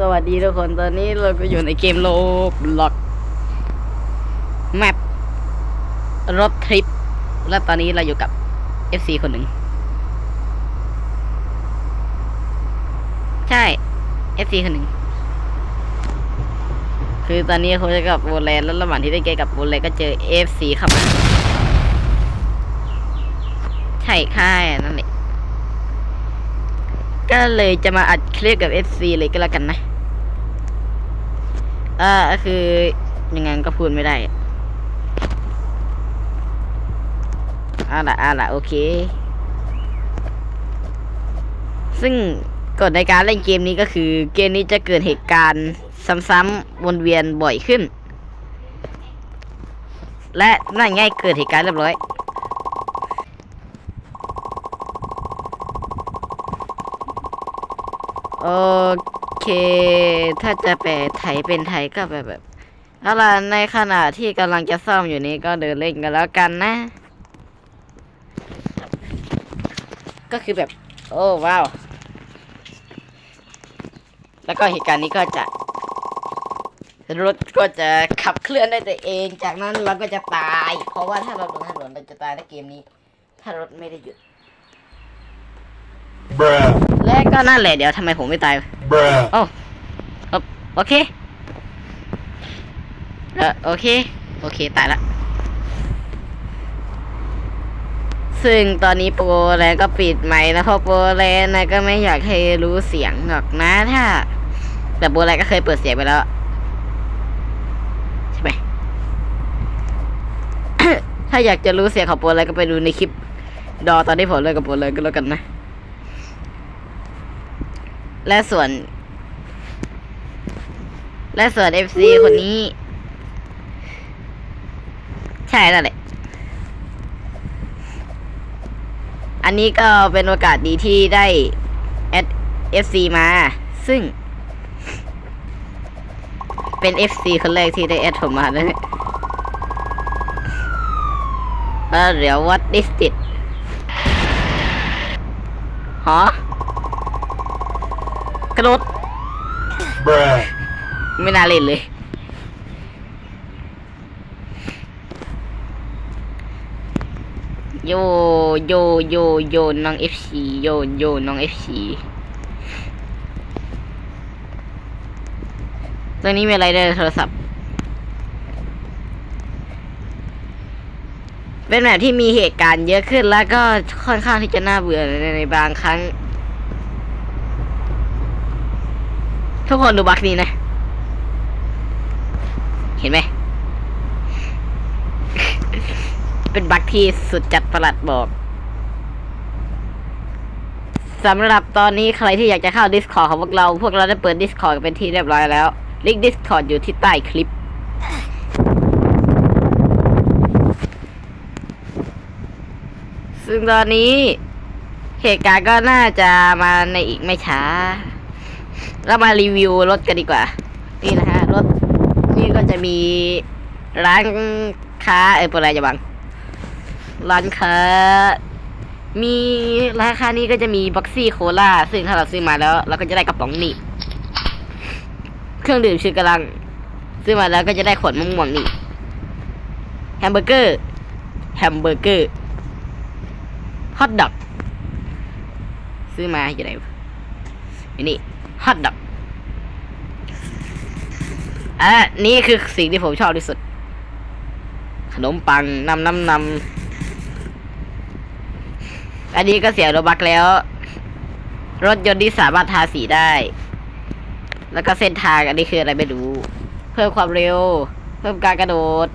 สวัสดีทุกคนตอนนี้เราก็อยู่ในเกมโลบล็อกแมปรถทริป และตอนนี้เราอยู่กับ FC คนหนึ่ง ใช่ FC คนหนึ่ง คือตอนนี้เขาจะกับโบแลนด์แล้วระหว่างที่ได้เกมกับโบแลนด์ก็เจอ FC เข้ามา ใช่ค่ายนั่นแหละ ก็เลยจะมาอัดคลิปกับ FC เลยก็แล้วกันนะอ่าคือยังไงก็พูดไม่ได้อ่าละอ่าละโอเค ซึ่งกฎในการเล่นเกมนี้ก็คือ เกมนี้จะเกิดเหตุการณ์ซ้ำๆวนเวียนบ่อยขึ้น และนั่นง่ายเกิดเหตุการณ์เรียบร้อย โอเค ถ้าจะแปลไทยเป็นไทยก็แบบแบบเอาล่ะในขณะที่กำลังจะซ่อมอยู่นี้ก็เดินเล่นกันแล้วกันนะ ก็คือแบบ โอ้ว้าว แล้วก็เหตุการณ์นี้ก็จะรถก็จะขับเคลื่อนได้ตัวเอง จากนั้นเราก็จะตาย เพราะว่าถ้าเราโดนถนนเราจะตายในเกมนี้ ถ้ารถไม่ได้หยุด Bruh. และก็นั่นแหละเดี๋ยวทำไมผมไม่ตาย Bruh. โอ้โอโอเคเออโอเค โอเค ตายละ ซึ่งตอนนี้โปรแลนด์ก็ปิดไมค์นะเพราะโปรแลนด์นะก็ไม่อยากให้รู้เสียงหรอกนะถ้า แต่โปรแลนด์ก็เคยเปิดเสียงไปแล้ว ใช่ไหม ถ้าอยากจะรู้เสียงของโปรแลนด์ก็ไปดูในคลิป ดอตอนที่ผมเลิกกับโปรแลนด์ก็แล้วกันนะ และส่วน และส่วน FC คนนี้ ใช่แล้วแหละ อันนี้ก็เป็นโอกาสดีที่ได้แอด FC มา ซึ่ง เป็น FC คนแรกที่ได้แอดผมมาเลยแล้วเดี๋ยว what is it ฮะก ระโดด Bruh. ไม่น่าเล่นเลย โยโยโยโยน้องเอฟซีโยโยน้องเอฟซีตอนนี้มีอะไรในโทรศัพท์ เป็นแบบที่มีเหตุการณ์เยอะขึ้นแล้วก็ค่อนข้างที่จะน่าเบื่อในในบางครั้ง ทุกคนดูบักนี้นะ เห็นไหม เป็นบักที่สุดจัดประหลัดบอกสำหรับตอนนี้ใครที่อยากจะเข้า Discord ของพวกเรา พวกเราได้เปิด Discord กันเป็นที่เรียบร้อยแล้ว ลิงก์ Discord อยู่ที่ใต้คลิป ซึ่งตอนนี้เหตุการณ์ก็น่าจะมาในอีกไม่ช้า เรามารีวิวรถกันดีกว่า นี่นะฮะรถนี่ก็จะมีร้านค้าเออเป็นอะไรจะบัง ร้านค้า มีร้านค้านี้ก็จะมีบ็อกซี่โคลาซึ่งถ้าเราซื้อมาแล้ว เราก็จะได้กระป๋องนี่ เครื่องดื่มชื่อกำลัง ซื้อมาแล้วก็จะได้ขวดมะม่วงนี่แฮมเบอร์เกอร์แฮมเบอร์เกอร์ฮอทดอกซื้อมาอยู่ไหนอันนี้ ฮอทดอกอะนี่คือสิ่งที่ผมชอบที่สุด ขนมปังนำนำนำอันนี้ก็เสียโรบักแล้ว รถยนต์ที่สามารถทาสีได้ แล้วก็เส้นทางอันนี้คืออะไรไม่รู้ เพิ่มความเร็ว เพิ่มการกระโดด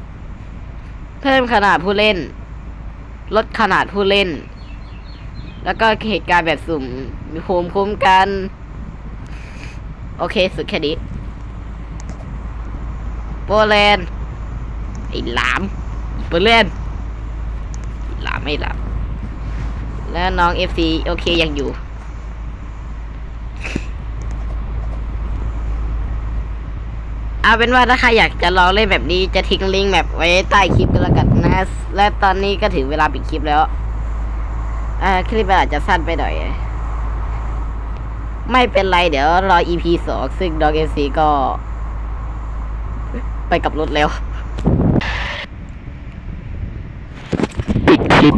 เพิ่มขนาดผู้เล่น ลดขนาดผู้เล่น แล้วก็เหตุการณ์แบบสุ่มมีภูมิคุ้มกัน โอเค สุดแค่นี้ โปแลนด์ไอ้หลามโปแลนด์หลามไม่หลามแล้วน้องเอฟซีโอเคยังอยู่ เอาเป็นว่าถ้าใครอยากจะลองเล่นแบบนี้จะทิ้งลิงก์แบบไว้ใต้คลิปกันแล้วกันนะ และตอนนี้ก็ถึงเวลาปิดคลิปแล้ว อ่าคลิปมันอาจจะสั้นไปหน่อย ไม่เป็นไร เดี๋ยวรอ EP สองซึ่งดอกเอซีก็ ไปกับรถแล้ว ปิดคลิป